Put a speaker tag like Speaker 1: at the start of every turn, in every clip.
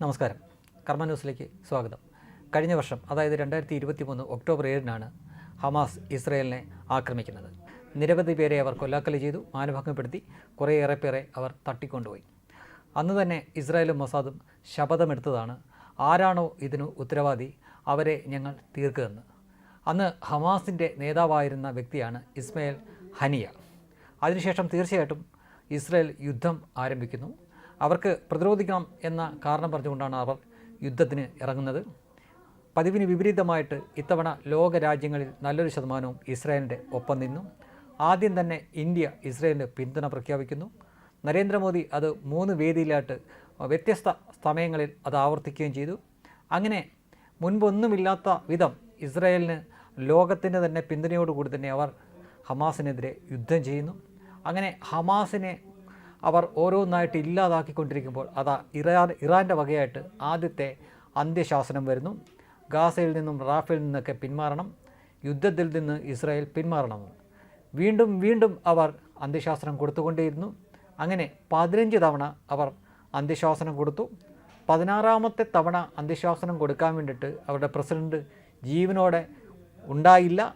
Speaker 1: നമസ്കാരം. കർമ്മ ന്യൂസിലേക്ക് സ്വാഗതം. കഴിഞ്ഞ വർഷം അതായത് രണ്ടായിരത്തി ഇരുപത്തി മൂന്ന് ഒക്ടോബർ ഏഴിനാണ് ഹമാസ് ഇസ്രയേലിനെ ആക്രമിക്കുന്നത്. നിരവധി പേരെ അവർ കൊല്ലാക്കലി ചെയ്തു മാനഭംഗപ്പെടുത്തി കുറേയേറെ പേരെ അവർ തട്ടിക്കൊണ്ടുപോയി. അന്ന് തന്നെ ഇസ്രായേലും മൊസാദും ശപഥമെടുത്തതാണ് ആരാണോ ഇതിനു ഉത്തരവാദി അവരെ ഞങ്ങൾ തീർക്കുമെന്ന് അന്ന് ഹമാസിന്റെ നേതാവായിരുന്ന വ്യക്തിയാണ് ഇസ്മയിൽ ഹനിയ. അതിനുശേഷം തീർച്ചയായിട്ടും ഇസ്രയേൽ യുദ്ധം ആരംഭിക്കുന്നു. അവർക്ക് പ്രതിരോധിക്കണം എന്ന കാരണം പറഞ്ഞുകൊണ്ടാണ് അവർ യുദ്ധത്തിന് ഇറങ്ങുന്നത്. പതിവിന് വിപരീതമായിട്ട് ഇത്തവണ ലോക രാജ്യങ്ങളിൽ നല്ലൊരു ശതമാനവും ഇസ്രായേലിന്റെ ഒപ്പം നിന്നു. ആദ്യം തന്നെ ഇന്ത്യ ഇസ്രായേലിന് പിന്തുണ പ്രഖ്യാപിക്കുന്നു. നരേന്ദ്രമോദി അത് മൂന്ന് വേദിയിലായിട്ട് വ്യത്യസ്ത സമയങ്ങളിൽ അത് ആവർത്തിക്കുകയും ചെയ്തു. അങ്ങനെ മുൻപൊന്നുമില്ലാത്ത വിധം ഇസ്രായേലിന് ലോകത്തിന്റെ തന്നെ പിന്തുണയോടുകൂടി തന്നെ അവർ ഹമാസിനെതിരെ യുദ്ധം ചെയ്യുന്നു. അങ്ങനെ ഹമാസിനെ അവർ ഓരോന്നായിട്ട് ഇല്ലാതാക്കിക്കൊണ്ടിരിക്കുമ്പോൾ അതാ ഇറാൻ ഇറാന്റെ വകയായിട്ട് ആദ്യത്തെ അന്ത്യശാസനം വരുന്നു. ഗാസയിൽ നിന്നും റാഫേൽ നിന്നൊക്കെ പിന്മാറണം. യുദ്ധത്തിൽ നിന്ന് ഇസ്രായേൽ പിന്മാറണം. വീണ്ടും വീണ്ടും അവർ അന്ത്യശാസനം കൊടുത്തുകൊണ്ടേയിരുന്നു. അങ്ങനെ പതിനഞ്ച് തവണ അവർ അന്ത്യശാസനം കൊടുത്തു. പതിനാറാമത്തെ തവണ അന്ത്യശാസനം കൊടുക്കാൻ വേണ്ടിയിട്ട് അവരുടെ പ്രസിഡന്റ് ജീവനോടെ ഉണ്ടായില്ല.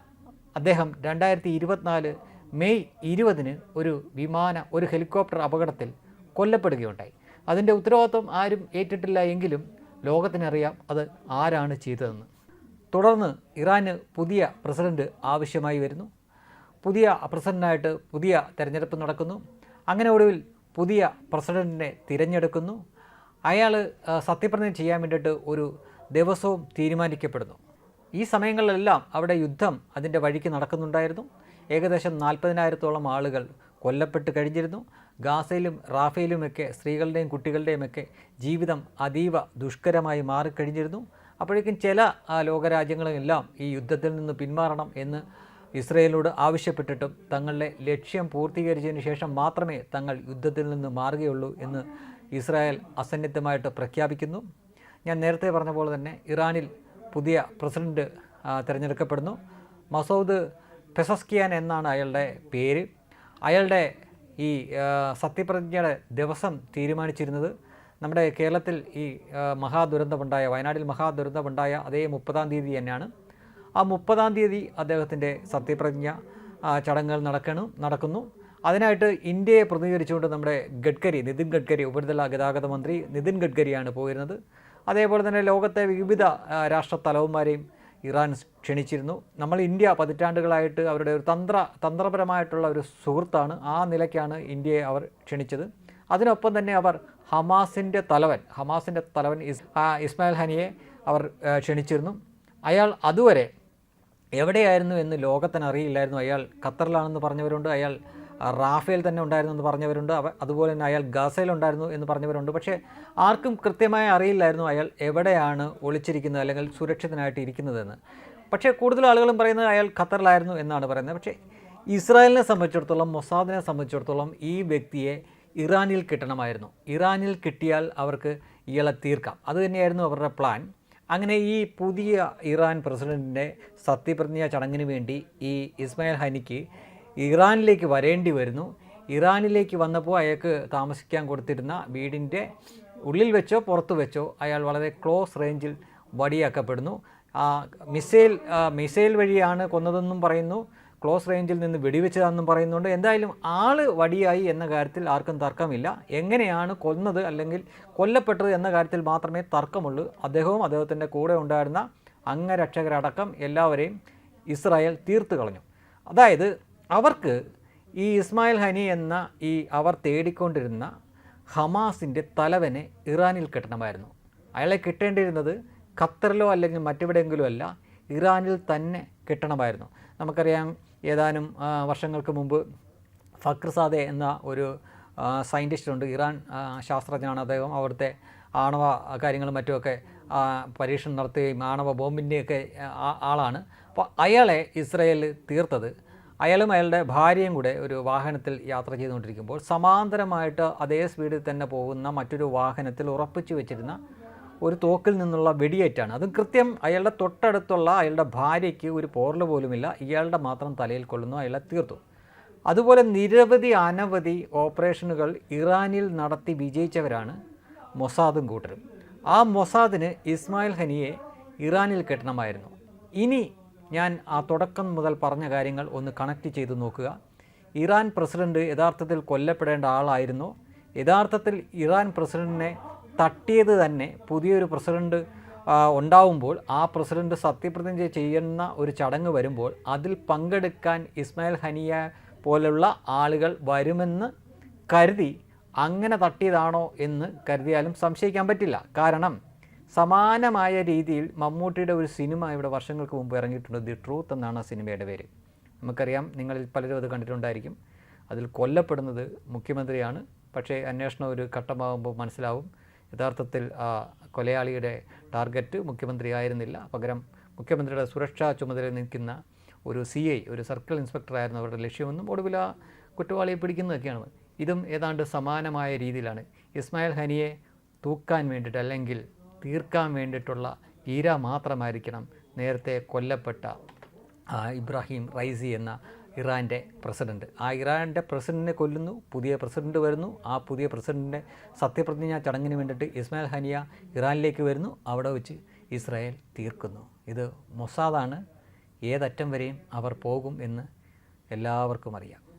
Speaker 1: അദ്ദേഹം രണ്ടായിരത്തി ഇരുപത്തിനാല് മെയ് ഇരുപതിന് ഒരു വിമാന ഒരു ഹെലികോപ്റ്റർ അപകടത്തിൽ കൊല്ലപ്പെടുകയുണ്ടായി. അതിന്റെ ഉത്തരവാദിത്വം ആരും ഏറ്റിട്ടില്ല എങ്കിലും ലോകത്തിനറിയാം അത് ആരാണ് ചെയ്തതെന്ന്. തുടർന്ന് ഇറാന് പുതിയ പ്രസിഡന്റ് ആവശ്യമായി വരുന്നു. പുതിയ പ്രസിഡന്റായിട്ട് പുതിയ തിരഞ്ഞെടുപ്പ് നടക്കുന്നു. അങ്ങനെ ഒടുവിൽ പുതിയ പ്രസിഡന്റിനെ തിരഞ്ഞെടുക്കുന്നു. അയാൾ സത്യപ്രതിജ്ഞ ചെയ്യാൻ വേണ്ടിയിട്ട് ഒരു ദിവസവും തീരുമാനിക്കപ്പെടുന്നു. ഈ സമയങ്ങളിലെല്ലാം അവിടെ യുദ്ധം അതിന്റെ വഴിക്ക് നടക്കുന്നുണ്ടായിരുന്നു. ഏകദേശം നാൽപ്പതിനായിരത്തോളം ആളുകൾ കൊല്ലപ്പെട്ട് കഴിഞ്ഞിരുന്നു. ഗാസയിലും റാഫയിലുമൊക്കെ സ്ത്രീകളുടെയും കുട്ടികളുടെയുമൊക്കെ ജീവിതം അതീവ ദുഷ്കരമായി മാറിക്കഴിഞ്ഞിരുന്നു. അപ്പോഴേക്കും ചില ലോകരാജ്യങ്ങളെല്ലാം ഈ യുദ്ധത്തിൽ നിന്ന് പിന്മാറണം എന്ന് ഇസ്രയേലിനോട് ആവശ്യപ്പെട്ടിട്ടും തങ്ങളുടെ ലക്ഷ്യം പൂർത്തീകരിച്ചതിന് ശേഷം മാത്രമേ തങ്ങൾ യുദ്ധത്തിൽ നിന്ന് മാറുകയുള്ളൂ എന്ന് ഇസ്രായേൽ അസന്നിഗ്ധമായിട്ട് പ്രഖ്യാപിക്കുന്നു. ഞാൻ നേരത്തെ പറഞ്ഞ പോലെ തന്നെ ഇറാനിൽ പുതിയ പ്രസിഡന്റ് തിരഞ്ഞെടുക്കപ്പെടുന്നു. മസൂദ് പെസസ്കിയാൻ എന്നാണ് അയാളുടെ പേര്. അയാളുടെ ഈ സത്യപ്രതിജ്ഞയുടെ ദിവസം തീരുമാനിച്ചിരുന്നത് നമ്മുടെ കേരളത്തിൽ ഈ മഹാദുരന്തമുണ്ടായ വയനാട്ടിൽ മഹാദുരന്തമുണ്ടായ അതേ മുപ്പതാം തീയതി തന്നെയാണ്. ആ മുപ്പതാം തീയതി അദ്ദേഹത്തിന്റെ സത്യപ്രതിജ്ഞ ചടങ്ങുകൾ നടക്കണം നടക്കുന്നു. അതിനായിട്ട് ഇന്ത്യയെ പ്രതിനിധീകരിച്ചുകൊണ്ട് നമ്മുടെ ഗഡ്കരി നിതിൻ ഗഡ്കരി ഉപരിതല ഗതാഗത മന്ത്രി നിതിൻ ഗഡ്കരിയാണ് പോയിരുന്നത്. അതേപോലെ തന്നെ ലോകത്തെ വിവിധ രാഷ്ട്ര തലവന്മാരെയും ഇറാൻ ക്ഷണിച്ചിരുന്നു. നമ്മൾ ഇന്ത്യ പതിറ്റാണ്ടുകളായിട്ട് അവരുടെ ഒരു തന്ത്ര തന്ത്രപരമായിട്ടുള്ള ഒരു സുഹൃത്താണ്. ആ നിലയ്ക്കാണ് ഇന്ത്യയെ അവർ ക്ഷണിച്ചത്. അതിനൊപ്പം തന്നെ അവർ ഹമാസിന്റെ തലവൻ ഹമാസിന്റെ തലവൻ ഇസ് ഇസ്മായിൽ ഹനിയെ അവർ ക്ഷണിച്ചിരുന്നു. അയാൾ അതുവരെ എവിടെയായിരുന്നു എന്ന് ലോകത്തിന് അറിയില്ലായിരുന്നു അയാൾ ഖത്തറിലാണെന്ന് പറഞ്ഞവരുണ്ട്. അയാൾ റാഫേൽ തന്നെ ഉണ്ടായിരുന്നു എന്ന് പറഞ്ഞവരുണ്ട്. അതുപോലെ തന്നെ അയാൾ ഗസയിൽ ഉണ്ടായിരുന്നു എന്ന് പറഞ്ഞവരുണ്ട്. പക്ഷേ ആർക്കും കൃത്യമായി അറിയില്ലായിരുന്നു അയാൾ എവിടെയാണ് ഒളിച്ചിരിക്കുന്നത് അല്ലെങ്കിൽ സുരക്ഷിതനായിട്ട് ഇരിക്കുന്നതെന്ന്. പക്ഷേ കൂടുതൽ ആളുകളും പറയുന്നത് അയാൾ ഖത്തറിലായിരുന്നു എന്നാണ് പറയുന്നത്. പക്ഷേ ഇസ്രായേലിനെ സംബന്ധിച്ചിടത്തോളം മൊസാദിനെ സംബന്ധിച്ചിടത്തോളം ഈ വ്യക്തിയെ ഇറാനിൽ കിട്ടണമായിരുന്നു. ഇറാനിൽ കിട്ടിയാൽ അവർക്ക് ഇയാളെ തീർക്കാം. അതുതന്നെയായിരുന്നു അവരുടെ പ്ലാൻ. അങ്ങനെ ഈ പുതിയ ഇറാൻ പ്രസിഡന്റിന്റെ സത്യപ്രതിജ്ഞ ചടങ്ങിന് വേണ്ടി ഈ ഇസ്മായിൽ ഹനിക്ക് ഇറാനിലേക്ക് വരേണ്ടി വരുന്നു. ഇറാനിലേക്ക് വന്നപ്പോൾ അയാൾക്ക് താമസിക്കാൻ കൊടുത്തിരുന്ന വീടിന്റെ ഉള്ളിൽ വെച്ചോ പുറത്ത് വെച്ചോ അയാൾ വളരെ ക്ലോസ് റേഞ്ചിൽ വടിയാക്കപ്പെടുന്നു. മിസൈൽ മിസൈൽ വഴിയാണ് കൊന്നതെന്നും പറയുന്നു. ക്ലോസ് റേഞ്ചിൽ നിന്ന് വെടിവെച്ചതാണെന്നും പറയുന്നുണ്ട്. എന്തായാലും ആൾ വടിയായി എന്ന കാര്യത്തിൽ ആർക്കും തർക്കമില്ല. എങ്ങനെയാണ് കൊന്നത് അല്ലെങ്കിൽ കൊല്ലപ്പെട്ടത് എന്ന കാര്യത്തിൽ മാത്രമേ തർക്കമുള്ളൂ. അദ്ദേഹവും അദ്ദേഹത്തിന്റെ കൂടെ ഉണ്ടായിരുന്ന അംഗരക്ഷകരടക്കം എല്ലാവരെയും ഇസ്രായേൽ തീർത്തു കളഞ്ഞു. അതായത് അവർക്ക് ഈ ഇസ്മായിൽ ഹനി എന്ന ഈ അവർ തേടിക്കൊണ്ടിരുന്ന ഹമാസിന്റെ തലവനെ ഇറാനിൽ കിട്ടണമായിരുന്നു. അയാളെ കിട്ടേണ്ടിയിരുന്നത് ഖത്തറിലോ അല്ലെങ്കിൽ മറ്റെവിടെയെങ്കിലും അല്ല ഇറാനിൽ തന്നെ കിട്ടണമായിരുന്നു. നമുക്കറിയാം ഏതാനും വർഷങ്ങൾക്ക് മുമ്പ് ഫക്രസാദെ എന്ന ഒരു സയന്റിസ്റ്റ് ഉണ്ട് ഇറാൻ ശാസ്ത്രജ്ഞനാണ് അദ്ദേഹം. അവിടുത്തെ ആണവ കാര്യങ്ങളും മറ്റുമൊക്കെ പരീക്ഷണം നടത്തുകയും ആണവ ബോംബിന്റെയൊക്കെ ആളാണ്. അപ്പോൾ അയാളെ ഇസ്രയേൽ തീർത്തത് അയാളും അയാളുടെ ഭാര്യയും കൂടെ ഒരു വാഹനത്തിൽ യാത്ര ചെയ്തുകൊണ്ടിരിക്കുമ്പോൾ സമാന്തരമായിട്ട് അതേ സ്പീഡിൽ തന്നെ പോകുന്ന മറ്റൊരു വാഹനത്തിൽ ഉറപ്പിച്ചു വെച്ചിരുന്ന ഒരു തോക്കിൽ നിന്നുള്ള വെടിയേറ്റാണ്. അതും കൃത്യം അയാളുടെ തൊട്ടടുത്തുള്ള അയാളുടെ ഭാര്യയ്ക്ക് ഒരു പോറൽ പോലുമില്ല. ഇയാളുടെ മാത്രം തലയിൽ കൊള്ളുന്നു അയാളെ തീർത്തു. അതുപോലെ നിരവധി അനവധി ഓപ്പറേഷനുകൾ ഇറാനിൽ നടത്തി വിജയിച്ചവരാണ് മൊസാദും കൂട്ടരും. ആ മൊസാദിന് ഇസ്മായിൽ ഹനിയെ ഇറാനിൽ കെട്ടണമായിരുന്നു. ഇനി ഞാൻ ആ തുടക്കം മുതൽ പറഞ്ഞ കാര്യങ്ങൾ ഒന്ന് കണക്ട് ചെയ്ത് നോക്കുക. ഇറാൻ പ്രസിഡന്റ് യഥാർത്ഥത്തിൽ കൊല്ലപ്പെടേണ്ട ആളായിരുന്നു. യഥാർത്ഥത്തിൽ ഇറാൻ പ്രസിഡന്റിനെ തട്ടിയത് തന്നെ പുതിയൊരു പ്രസിഡന്റ് ഉണ്ടാവുമ്പോൾ ആ പ്രസിഡന്റ് സത്യപ്രതിജ്ഞ ചെയ്യുന്ന ഒരു ചടങ്ങ് വരുമ്പോൾ അതിൽ പങ്കെടുക്കാൻ ഇസ്മായിൽ ഹനിയ പോലുള്ള ആളുകൾ വരുമെന്ന് കരുതി അങ്ങനെ തട്ടിയതാണോ എന്ന് കരുതിയാലും സംശയിക്കാൻ പറ്റില്ല. കാരണം സമാനമായ രീതിയിൽ മമ്മൂട്ടിയുടെ ഒരു സിനിമ ഇവിടെ വർഷങ്ങൾക്ക് മുമ്പ് ഇറങ്ങിയിട്ടുണ്ട്. ദി ട്രൂത്ത് എന്നാണ് ആ സിനിമയുടെ പേര്. നമുക്കറിയാം നിങ്ങളിൽ പലരും അത് കണ്ടിട്ടുണ്ടായിരിക്കും. അതിൽ കൊല്ലപ്പെടുന്നത് മുഖ്യമന്ത്രിയാണ്. പക്ഷേ അന്വേഷണം ഒരു ഘട്ടമാകുമ്പോൾ മനസ്സിലാവും. യഥാർത്ഥത്തിൽ ആ കൊലയാളിയുടെ ടാർഗറ്റ് മുഖ്യമന്ത്രി ആയിരുന്നില്ല. പകരം മുഖ്യമന്ത്രിയുടെ സുരക്ഷാ ചുമതലയിൽ നിൽക്കുന്ന ഒരു സി ഐ ഒരു സർക്കിൾ ഇൻസ്പെക്ടർ ആയിരുന്നു അവരുടെ ലക്ഷ്യമെന്നും ഒടുവിൽ ആ കുറ്റവാളിയെ പിടിക്കുന്നതൊക്കെയാണ്. ഇതും ഏതാണ്ട് സമാനമായ രീതിയിലാണ്. ഇസ്മായിൽ ഹനിയെ തൂക്കാൻ വേണ്ടിയിട്ട് അല്ലെങ്കിൽ തീർക്കാൻ വേണ്ടിയിട്ടുള്ള ഈര മാത്രമായിരിക്കണം നേരത്തെ കൊല്ലപ്പെട്ട ഇബ്രാഹിം റൈസി എന്ന ഇറാന്റെ പ്രസിഡന്റ് ആ ഇറാന്റെ പ്രസിഡന്റിനെ കൊല്ലുന്നു പുതിയ പ്രസിഡന്റ് വരുന്നു. ആ പുതിയ പ്രസിഡന്റിന്റെ സത്യപ്രതിജ്ഞ ചടങ്ങിന് വേണ്ടിയിട്ട് ഇസ്മായിൽ ഹനിയ ഇറാനിലേക്ക് വരുന്നു. അവിടെ വെച്ച് ഇസ്രായേൽ തീർക്കുന്നു. ഇത് മൊസാദാണ്. ഏതറ്റം വരെയും അവർ പോകും എന്ന് എല്ലാവർക്കും അറിയാം.